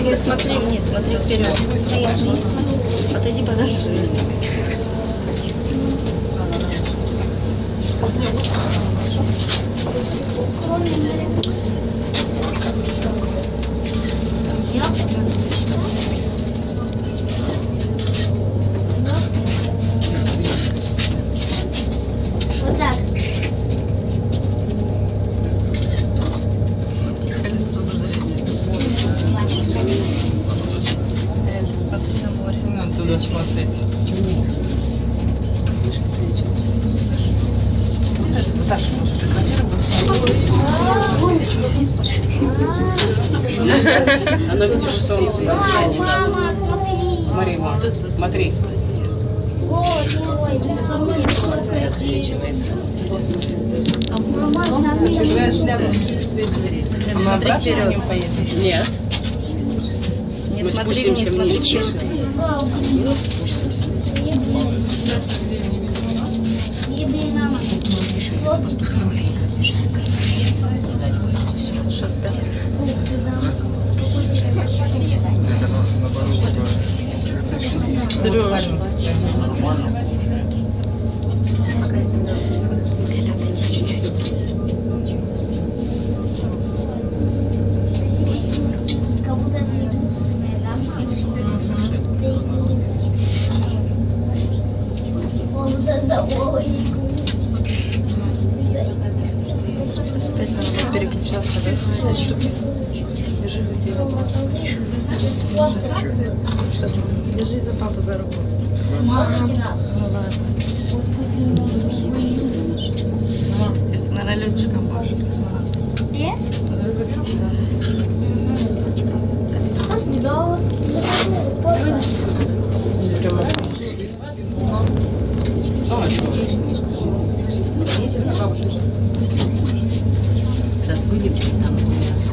Ты не смотри вниз, смотри вперед. Отойди подальше. Вот смотреть. Оно видишь, солнце Мама, мама, смотри. Смотри. Мама, смотри. вперед. Нет. Не смотри вниз, смотри вниз. вперед. Не спустимся. Ебей, мама. Вот. Как будто это не гусская, да? Он собой. Опять надо переключаться, да, с этой штуки. Держи за папу за руку. Мама. Ну ладно. Мам, ты на летчиком можешь космонавт. Э? Да. 我也不懂他们姑娘。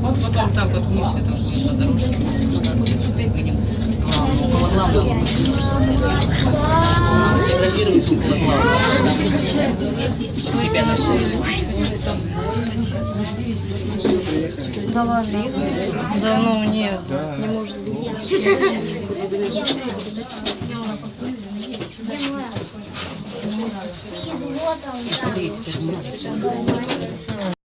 Вот потом так вот вниз, это будет по дорожке спускаться. Выйдем. Около главного мы сфотографируемся около главного. Чтобы тебя нашли. Да ладно. Да ну нет, не может быть. Вот он,